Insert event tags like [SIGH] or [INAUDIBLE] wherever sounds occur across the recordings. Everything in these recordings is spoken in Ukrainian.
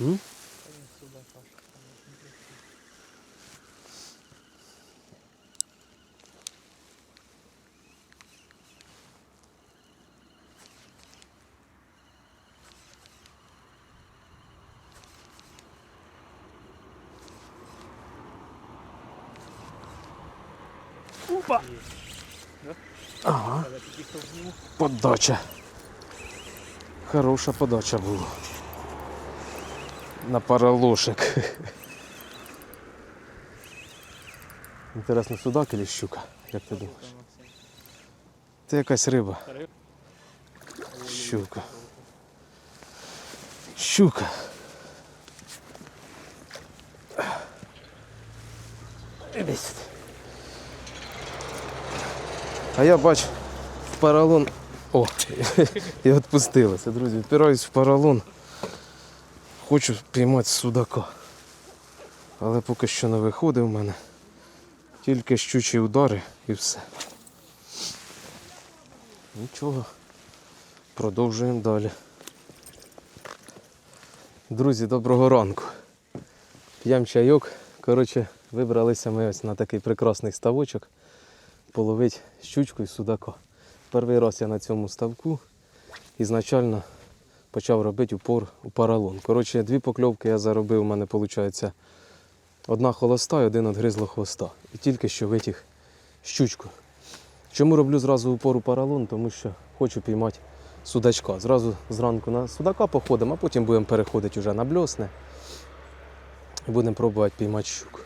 М? Опа. Ага. Подача. Хороша подача була. На паралошик. Інтересно, судак чи щука? Як ти думаєш? Це якась риба. Щука. Щука. Іди сюди. А я бачу в поролон. О, [LAUGHS] і відпустилося, друзі. Впираюсь в поролон. Хочу піймати судака. Але поки що не виходить в мене. Тільки щучі удари і все. Нічого. Продовжуємо далі. Друзі, доброго ранку. П'ям чайок. Коротше, вибралися ми ось на такий прекрасний ставочок половити щучку і судака. Перший раз я на цьому ставку ізначально почав робити упор у паралон. Коротше, дві покльовки я заробив, у мене виходить одна холоста і один відгризло хвоста. І тільки що витяг щучку. Чому роблю зразу упор у паралон? Тому що хочу піймати судачка. Зразу зранку на судака походимо, а потім будемо переходити вже на бльосне. І будемо пробувати піймати щуку.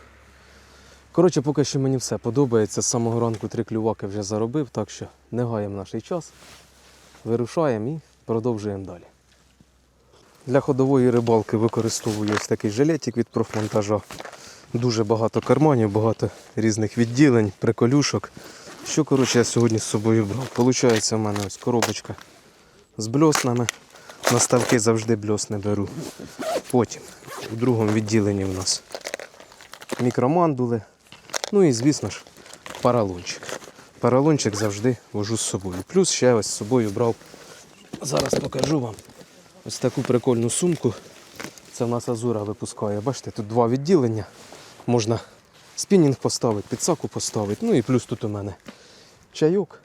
Коротше, поки що мені все подобається. З самого ранку три клюваки вже заробив, так що не гаємо наш час. Вирушаємо і продовжуємо далі. Для ходової рибалки використовую ось такий жилетик від профмонтажа. Дуже багато карманів, багато різних відділень, приколюшок. Що коротше, я сьогодні з собою брав? Получається, в мене ось коробочка з бльоснами. На ставки завжди бльосни беру. Потім у другому відділенні в нас мікромандули. Ну і, звісно ж, паралончик. Паралончик завжди вожу з собою. Плюс ще ось з собою брав. Зараз покажу вам ось таку прикольну сумку. Це в нас Азура випускає. Бачите, тут два відділення. Можна спінінг поставити, підсаку поставити. Ну і плюс тут у мене чайок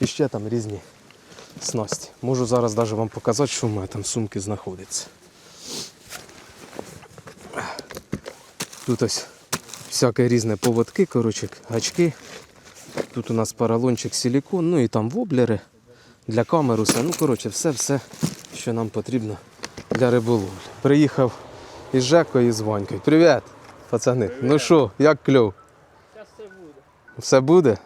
і ще там різні снасті. Можу зараз навіть вам показати, що в мене там сумки знаходиться. Тут ось всяке різне поводки, коротше, гачки. Тут у нас паралончик силікон, ну і там воблери для камеруса. Ну, коротше, все-все, що нам потрібно для риболовлі. Приїхав із Жекою і з Ванькою. Привіт, пацани. Ну що, як кльов? Зараз все буде. Все буде?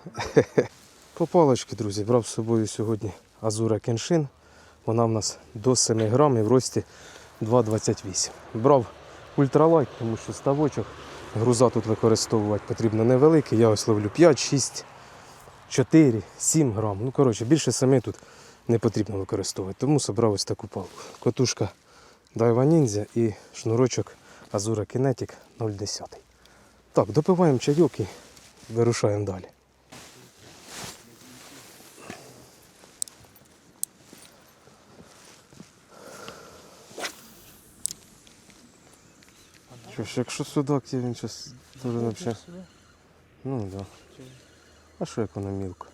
[LAUGHS] По палочки, друзі, брав з собою сьогодні Азура Кеншин. Вона в нас до 7 грам і в рості 2,28. Брав ультралайт, тому що ставочок груза тут використовувати потрібно невеликий. Я ось ловлю 5, 6, 4, 7 грам. Ну, коротше, більше 7 тут не потрібно використовувати. Тому собрав ось таку палку. Котушка Daiwa Ninja і шнурочок Azura Kinetic 0,10. Так, допиваємо чайок і вирушаємо далі. Що ж, якщо судак, то він зараз дуже взагалі. Ну так. Да. А що як воно мілко?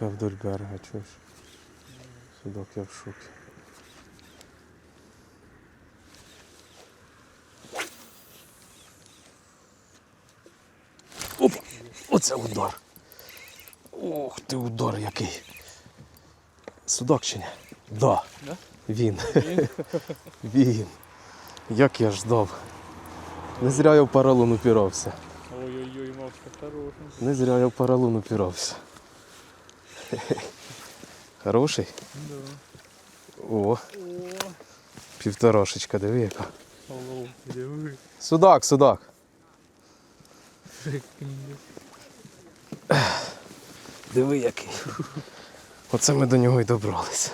Я вдоль берега, чуєш? Судак я в шокі. Оп! Оце удар. Ох ти удар який. Судак чи ні? Да. Да? Він. [LAUGHS] Він. Як я ждав. Не зря я в паралон упирався. Ой-ой-ой, мавка хороша. Не зря я в паралон упирався. [LAUGHS] Хороший? Да. О, О, півторашечка, диви яка. диви. Судак, судак. Диви який. Оце ми до нього й добралися.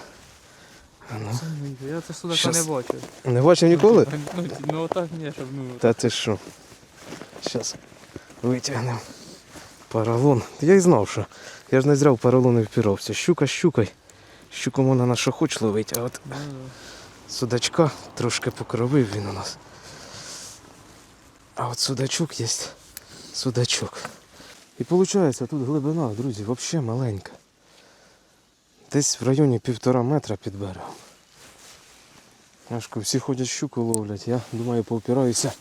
Я це судака Щас. не бачив. Не бачив ніколи? Ну, ну отак ні, щоб ну. Та ти що? Зараз витягнемо поролон. Я й знав, що. Я ж не зря в поролони впіровся. Щука щукай. Щуку можна на що хоч ловить, а от судачка трошки покровив він у нас. А от судачок є судачок. І виходить, тут глибина, друзі, взагалі маленька. Десь в районі півтора метра під берегом. Я всі ходять щуку ловлять, я думаю, повпираюся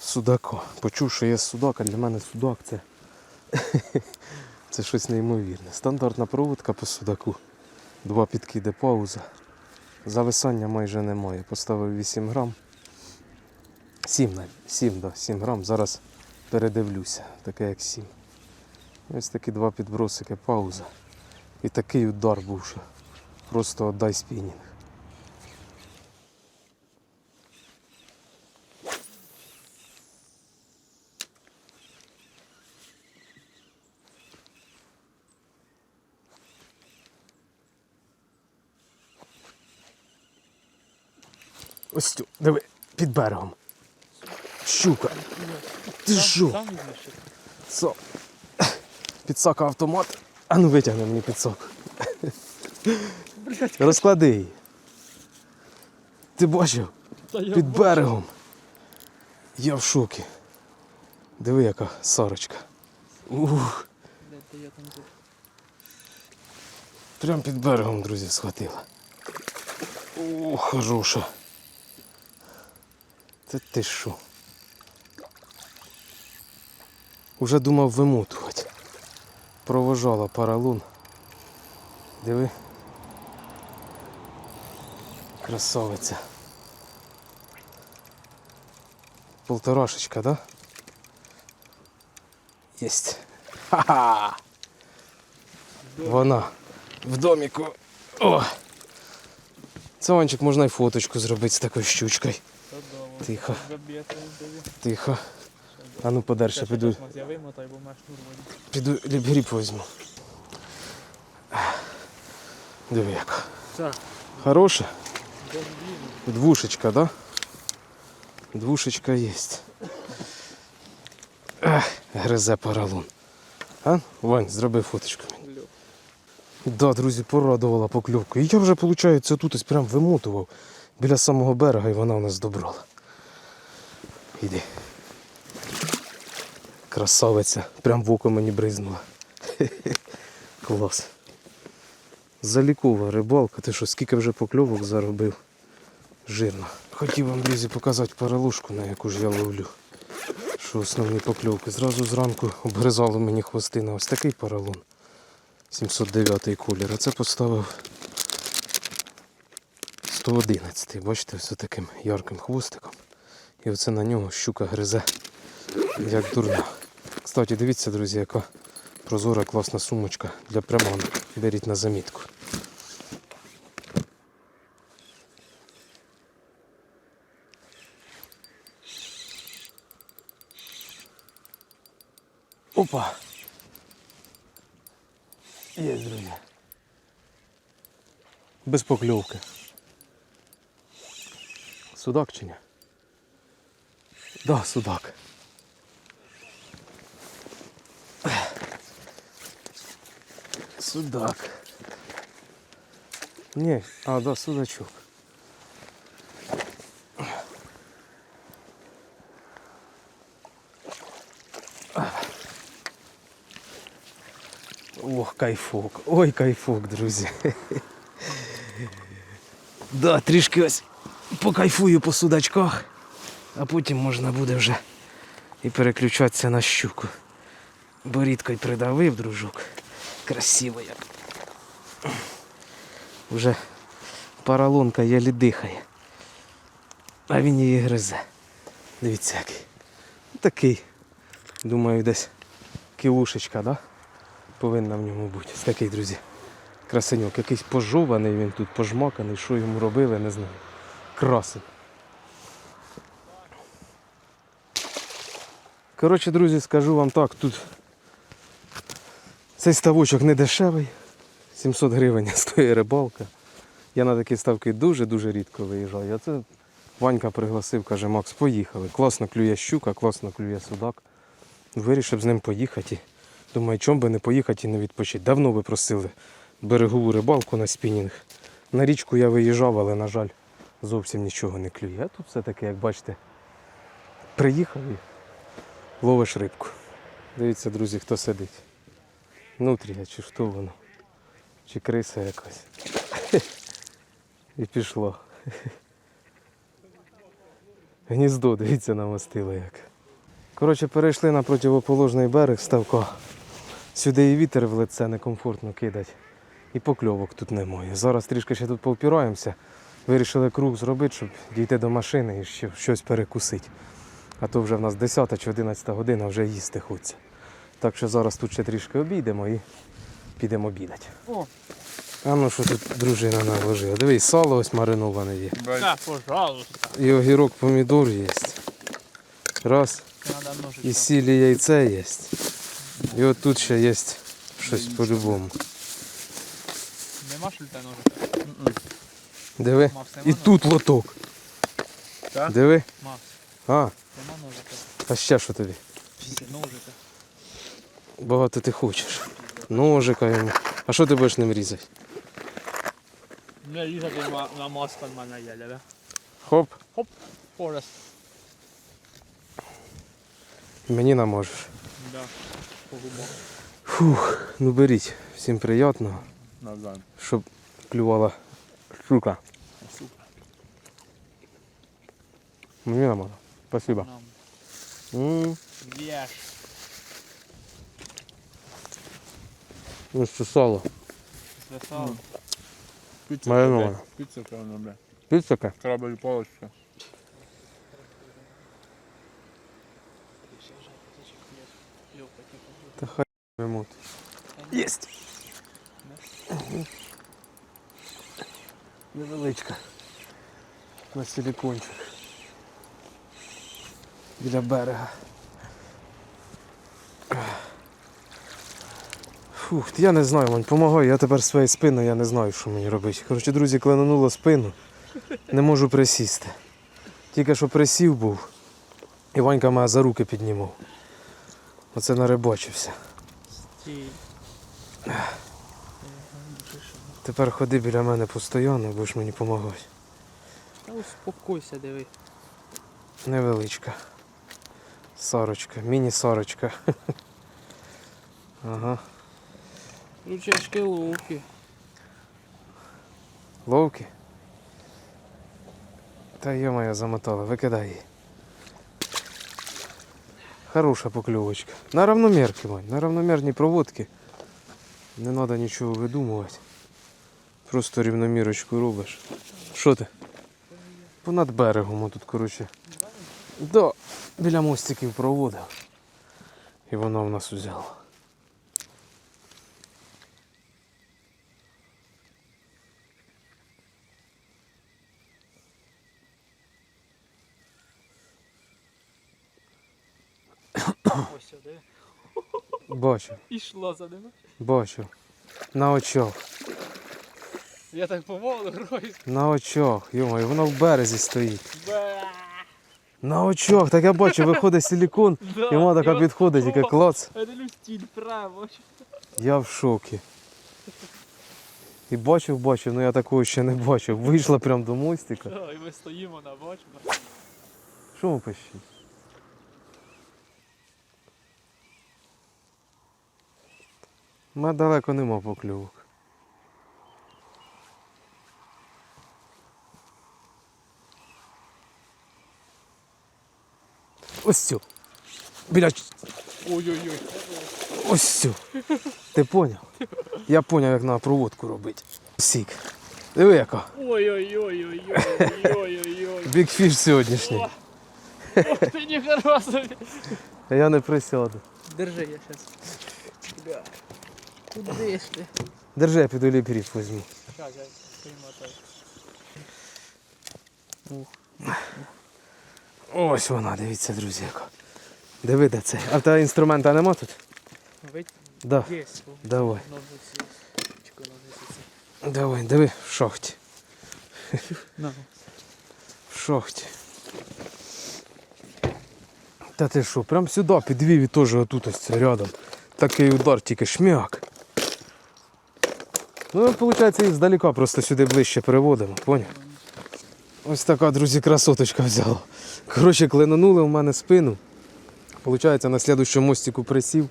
в судака. Почув, що є судак, а для мене судак це, [LAUGHS] це щось неймовірне. Стандартна проводка по судаку. Два підкиди пауза. Зависання майже немає. Поставив 8 грам. 7 навіть. 7, да, 7 грам. Зараз передивлюся. Таке як 7. Ось такі два підбросики, пауза. І такий удар був, що просто отдай спінінг. Ось цю, диви, під берегом. Щука. Ти що? Сам візьмеш ще? Со. Підсака автомат. А ну витягни мені підсаку. Розклади її. Ти бачив? Під берегом. Я в шокі. Диви, яка сарочка. Ух, тут? прям під берегом, друзі, схватила. О, хороша. Це ти що? Уже думав вимотувати. Провожала паралун. Диви. Красавиця. Полторашечка, да? Єсть. Ха-ха! Вона в доміку. О! Це можна і фоточку зробити з такою щучкою. Тихо. Тихо. А ну подальше піду. Піду ліпгріп візьму. Диви яка. Так, Хороша? Двушечка, да? Двушечка. Ех, гризе поролон. А? Вань, зроби фоточку мені. Да, друзі, порадувала покльовку. І я вже, виходить, тут ось прям вимотував біля самого берега і вона у нас добрала. Іди. Красавиця. Прям в око мені бризнула. Хе-хе. [LAUGHS] Клас. Залікова рибалка. Ти що, скільки вже покльовок заробив? Жирно. Хотів вам, друзі, показати паралушку, на яку ж я ловлю. Що основні покльовки. Зразу зранку обгризало мені хвости на ось такий паралон. 709 колір. А це поставив 111. Бачите, ось таким ярким хвостиком. І оце на нього щука гризе, як дурна. Кстати, дивіться, друзі, яка прозора класна сумочка для приманок. Беріть на замітку. Опа! Є, друзі. Без покльовки. Судак чи ні? Да, судак. Судак. Ні, а, да, судачок. Ох, кайфок. Ой, кайфок, друзі. [LAUGHS] Да, трішки ось покайфую по судачках, А потім можна буде вже і переключатися на щуку. Бо рідко й придавив, дружок. Красиво як. Вже паралонка єлі дихає. А він її гризе. Дивіться який. Такий. Думаю, десь кілушечка, да? Повинна в ньому бути. Такий, друзі. Красеньок. Якийсь пожований він тут, пожмаканий. Що йому робили, не знаю. Красень. Коротше, друзі, скажу вам так, тут цей ставочок не дешевий. 700 гривень [LAUGHS] стоїть рибалка. Я на такі ставки дуже-дуже рідко виїжджаю. А це Ванька пригласив, каже, Макс, поїхали. Класно клює щука, класно клює судак. Вирішив з ним поїхати. Думаю, чому би не поїхати і не відпочити. Давно ви просили берегову рибалку на спінінг. На річку я виїжджав, але, на жаль, зовсім нічого не клює. А тут все таки, як бачите, приїхав і ловиш рибку. Дивіться, друзі, хто сидить. Нутрія чи що воно? Чи криса якась. І пішло. Гніздо, дивіться, намостило як. Коротше, перейшли на противоположний берег ставка. Сюди і вітер в лице некомфортно кидать. І покльовок тут немає. Зараз трішки ще тут повпираємося. Вирішили круг зробити, щоб дійти до машини і ще щось перекусити. А то вже в нас 10 чи 11 година вже їсти хочеться. Так що зараз тут ще трішки обійдемо і підемо обідати. О, А ну що тут дружина наложила? Дивись, сало ось мариноване є. да, пожалуйста. І огірок помідор є. Раз. І сіль і яйце є. І от тут ще є щось по-любому. Нема ж літа ножика? Диви. І тут лоток. Диви. А, нема ножика. а ще що тобі? Всі ножика. Багато ти хочеш. Ножика йому. А що ти будеш ним різати? Не різати на маска в мене є, да? Хоп, Пораз. мені наможеш. Да. По губах. Фух, ну беріть. Всім приємного, Назад. щоб клювала щука. Супер. Мені намало. Спасибо. Нам. М, Єш. Ну що сало. Свисало. Піца, Маринована. блядь. Піца, певно, бля. Піцака? Крабові палочка. Та хай вимут. Єсть. Невеличка. На силікончик. Біля берега. Фух, я не знаю, Вань, помагай, я тепер своєю спиною, я не знаю, що мені робити. Коротше, друзі, кленануло спину. Не можу присісти. Тільки що присів був, і Ванька мене за руки піднімав. Оце нарибачився. Тепер ходи біля мене постійно, будеш мені допомагати. Та успокойся, диви. Невеличка. Сорочка, міні-сорочка. Ага. Ручечки луки. Ловки. Та йо-моє, замотала, викидай її. Хороша покльовочка. На равномірки, Вань, на равномірні проводки. Не треба нічого видумувати. Просто рівномірочку робиш. Що ти? Понад берегом отут, коротше. Да, біля мостиків проводив. І воно в нас узяло. Ось сюди. Бачу, Ішло за ними. бачу. На очах. Я так помолу грою. На очах, йомай, воно в березі стоїть. Бе. На очах, так я бачу, виходить силікон, [LAUGHS] і вона така підходить, яка клац. Я в шокі. І бачив, бачив, ну я такого ще не бачив. Вийшла прямо до мостика. І ми стоїмо на бачимо. Що ви пишіть? У мене далеко нема покльовок. Ось цю. Біля Ой-ой-ой. Ось цю. Ти поняв? Я поняв, як на проводку робити. Сік. Диви яка. Ой-ой-ой-ой-ой-ой-ой-ой. Бікфіш сьогоднішній. Ох ти не хороший. А я не присяду. Держи, я. Бля. Куди ж ти? Держи, я піду. Щас, я примотаю. Ось вона, дивіться, друзі, яка. Диви, де це. А в тебе інструмента нема тут? Вить. Да. Є. Давай. Давай, диви в шахті. На. В шахті. Та ти що, прям сюди підвів і теж отут ось це рядом. Такий удар, тільки шмяк. Ну, виходить, їх здалека просто сюди ближче переводимо, поняв? Ось така, друзі, красоточка взяла. Коротше, клинанули у мене спину. Получається, на слідущому мостику присів.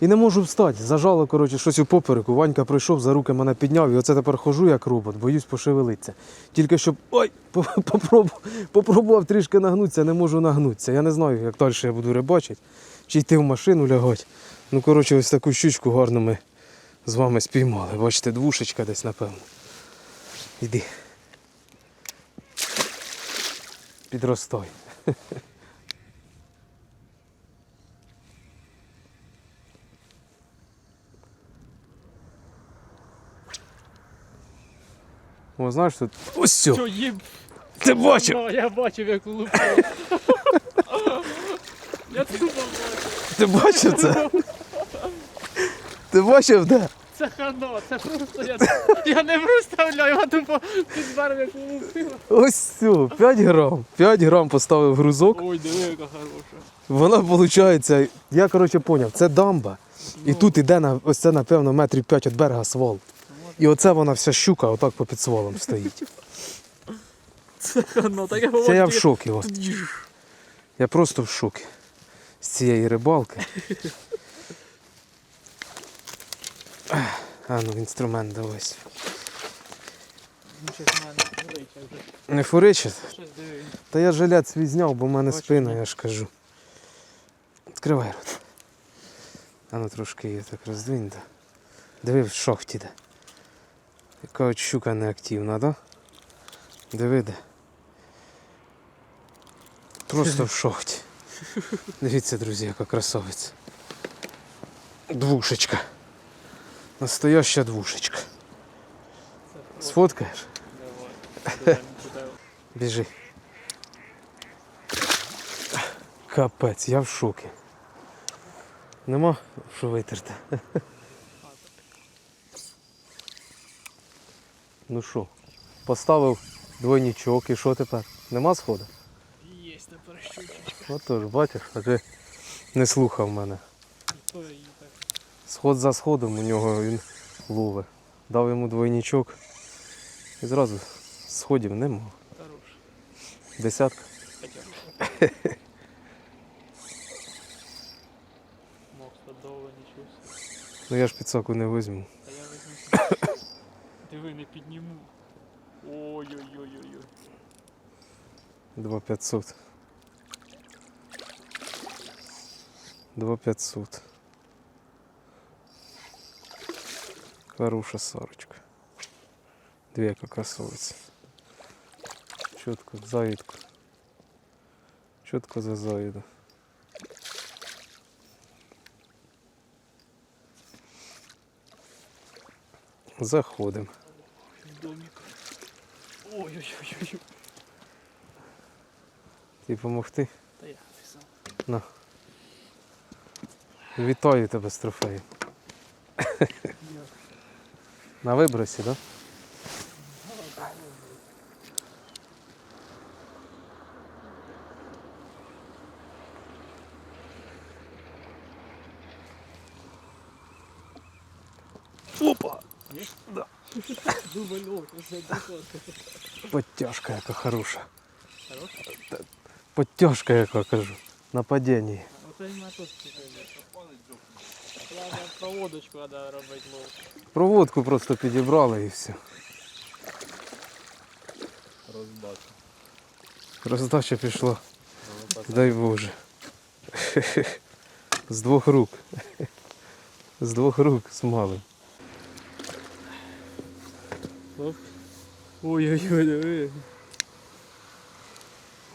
І не можу встати. Зажало, коротше, щось у попереку. Ванька прийшов, за руки мене підняв, і оце тепер хожу як робот, боюсь пошевелитися. Тільки щоб. Ой! [LAUGHS] попробував, попробував трішки нагнутися, не можу нагнутися. Я не знаю, як далі я буду рибачити, чи йти в машину лягати. Ну, коротше, ось таку щучку гарно ми з вами спіймали. Бачите, двушечка десь, напевно. Іди. Підростай. О, знаєш, тут. Ось все. Що їб? Ти бачив? Ну, я бачив, як лупив. Я тупо бачив. Ти бачив це? Ти бачив, де? Це хано, це просто я, я не представляю, я тупо підберу, як лупив. Ось все, 5 грам. 5 грам поставив грузок. Ой, диви, яка хороша. Вона виходить, я коротше поняв, це дамба. І тут іде на ось це, напевно, метрів 5 від берега свол. І оце вона вся щука отак по під сволом стоїть. Це хано, так я Це я в шокі. От. Я просто в шокі з цієї рибалки. А ну інструмент давайся. Ну, Не фуричить? Та я жилет свій зняв, бо в мене спина, я ж кажу. Відкривай рот. А ну трошки її так роздвинь. Да. Диви в шахті де. Яка от щука неактивна, да? Диви де. Просто в шахті. [LAUGHS] Дивіться, друзі, яка красавиця. Двушечка. Настояща двушечка. Сфоткаєш? давай. Біжи. Капець, я в шокі. Нема що витерти. Ну що, поставив двойничок і що тепер? Нема сходу? Є тепер щучечка. Отож, бачиш, а ти не слухав мене. Сход за сходом у нього він ловить. Дав йому двойничок і зразу сходів нема. Десятка. Мог садовий, нічого. Ну я ж підсаку не візьму. Та я візьму. Диви, не підніму. Ой-ой-ой-ой. 2500. 2500. Хороша сорочка. Дві яка красовиця. Чітко заїдку. Чітко за заїду. Заходимо. Домик. Ой-ой-ой-ой. Тобі помогти? Та я ти сам. Вітаю тебе з трофеєм. На вибросі, так? Да? Опа! Це доход. Подтяжка яка хороша. Хорош? Подтяжка яка кажу. На проводочку треба робити лов. Проводку просто підібрали і все. Роздача. Роздача пішла. Дай Боже. З двох рук. З двох рук з малим. Ой-ой-ой.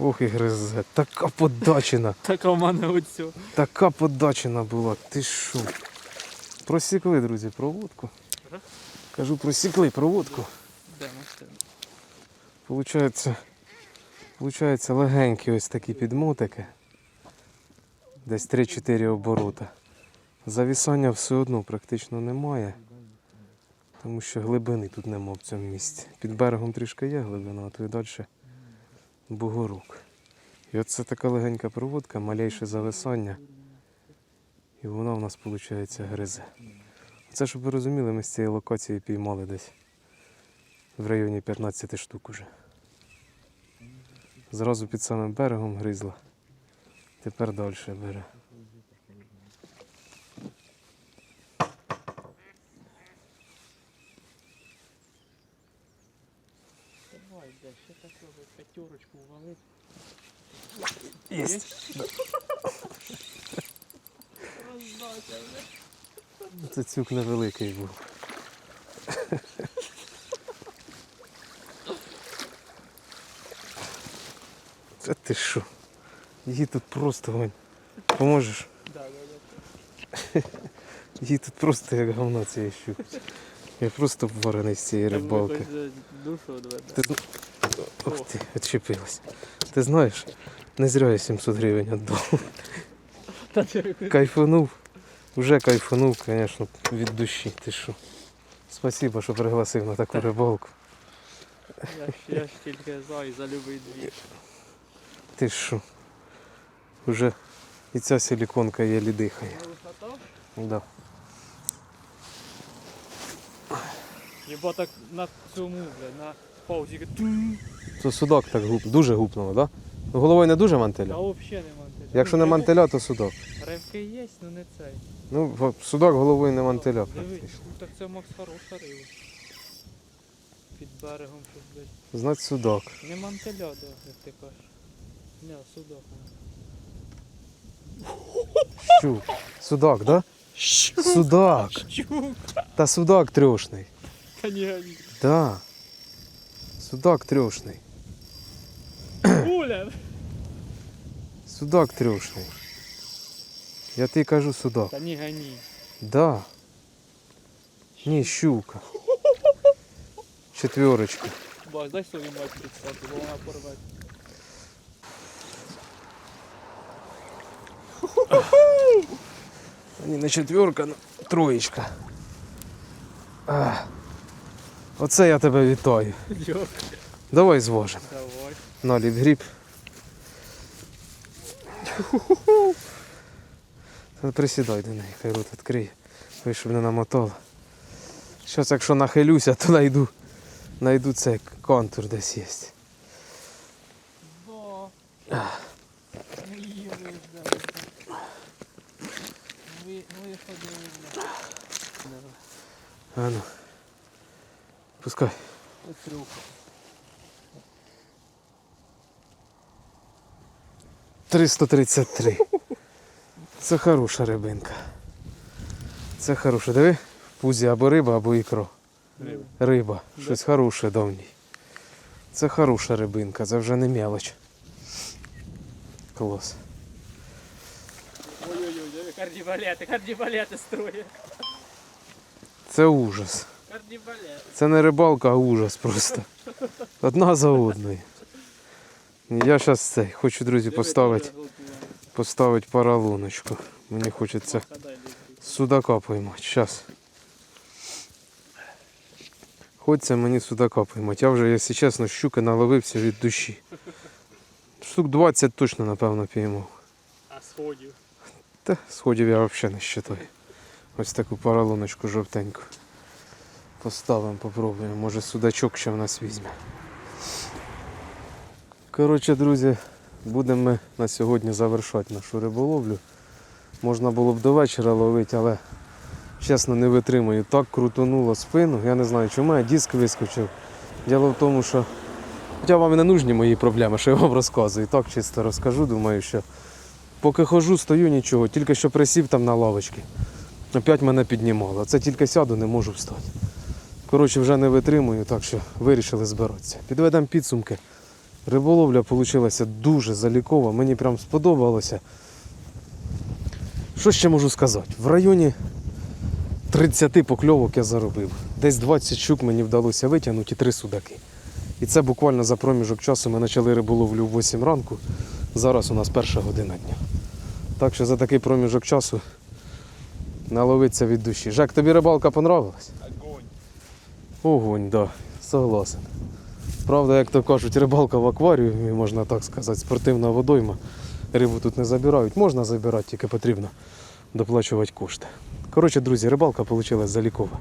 Ох і гризе. Така подачина. Така в мене оцю. Така подачина була. Ти що? Просікли, друзі, проводку. Кажу, просікли проводку. Получається, получається легенькі ось такі підмотики. Десь 3-4 оборота. Завісання все одно практично немає. Тому що глибини тут нема в цьому місці. Під берегом трішки є глибина, а то і далі бугорук. І оце така легенька проводка, малейше зависання. І вона в нас, виходить, гризе. Це, щоб ви розуміли, ми з цієї локації піймали десь в районі 15 штук уже. Зразу під самим берегом гризла. Тепер далі бере. Давай, да, ще п'ятерочку валить. Єсть. Роздався вже. Це цюк невеликий був. Це ти що? Її тут просто Вань. Поможеш? Да, да, да. Її тут просто як говно цієї щуки. Я просто варений з цієї рибалки. душу. Ти... Ох ти, відчепилась. Ти знаєш, не зря я 700 гривень віддав. Кайфанув. Вже кайфанув, звісно, від душі. Ти що? Спасибо, що пригласив на таку рибалку. Я ж, тільки за і за любий двір. Ти що? Уже і ця силіконка єлі дихає. На висота? Да. Єба так на цьому, бля, на паузі. То судак так гуп, дуже гупнуло, так? Да? Головою не дуже Та мантеля. взагалі не мантеля. Якщо не Ну, мантеля, то судак. Ревки є, ну не цей. Ну, судак головою не мантеля Дивись, практично. ну так це Макс хороша риба. Під берегом щось, блядь. Знать судак. Не мантеля, да, як ти кажеш. Не, судак. Щук. Судак, да? Судак. Щук! Та судак трьошний. Та ні, ні. Да. Судак трьошний. Уля! Судак трьошний. Я тобі кажу судак. Та ні, гані. Да. Ні, щука. Четверочка. Бач, дай собі мать підстати, бо вона порве. Ні, не четверка, ну, троєчка. А. Оце я тебе вітаю. Йок, Давай зважимо. давай. Наліп гріб. Присідай до неї, хай рот відкриє. Ви щоб не намотала. Щас, якщо нахилюся, то найду, найду цей контур десь є. Да. Мої виждали. Ви, виходили, бля. А ну. Пускай. 333. Це хороша рибинка. Це хороша. Диви, в пузі або риба, або ікро. Риба. Риба. Щось хороше давній. Це хороша рибинка, це вже не мелоч. Клас. Ой-ой-ой, кардібалети, кардібалети строє. Це ужас. Кардібалет. Це не рибалка, а ужас просто. Одна за одною. Я зараз цей хочу, друзі, поставити поставити паралуночку. Мені хочеться судака поймати. Зараз. Хочеться мені судака поймати. Я вже, якщо чесно, щуки наловився від душі. Штук 20 точно, напевно, піймав. А сходів. Та сходів я взагалі не вважаю. Ось таку паралуночку жовтеньку. Поставимо, попробуємо. Може судачок ще в нас візьме. Коротше, друзі, будемо на сьогодні завершати нашу риболовлю. Можна було б до вечора ловити, але чесно не витримую. Так крутонуло спину. Я не знаю чому, а диск вискочив. Діло в тому, що. Хоча вам і не нужні мої проблеми, що я вам розказую. Так чисто розкажу, думаю, що поки хожу, стою нічого, тільки що присів там на лавочці. Опять мене піднімало. Це тільки сяду, не можу встати. Коротше, вже не витримую, так що вирішили збиратися. Підведемо підсумки. Риболовля вийшла дуже залікова, мені прям сподобалося. Що ще можу сказати? В районі 30 покльовок я заробив. Десь 20 щук мені вдалося витягнути і 3 судаки. І це буквально за проміжок часу ми почали риболовлю в 8 ранку. Зараз у нас перша година дня. Так що за такий проміжок часу наловиться від душі. Жек, тобі рибалка понравилась? Огонь. Огонь, да, согласен. Правда, як то кажуть, рибалка в акваріумі, можна так сказати, спортивна водойма. Рибу тут не забирають. Можна забирати, тільки потрібно доплачувати кошти. Коротше, друзі, рибалка вийшла залікова.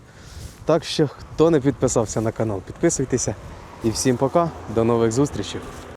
Так що, хто не підписався на канал, підписуйтеся. І всім пока, до нових зустрічей.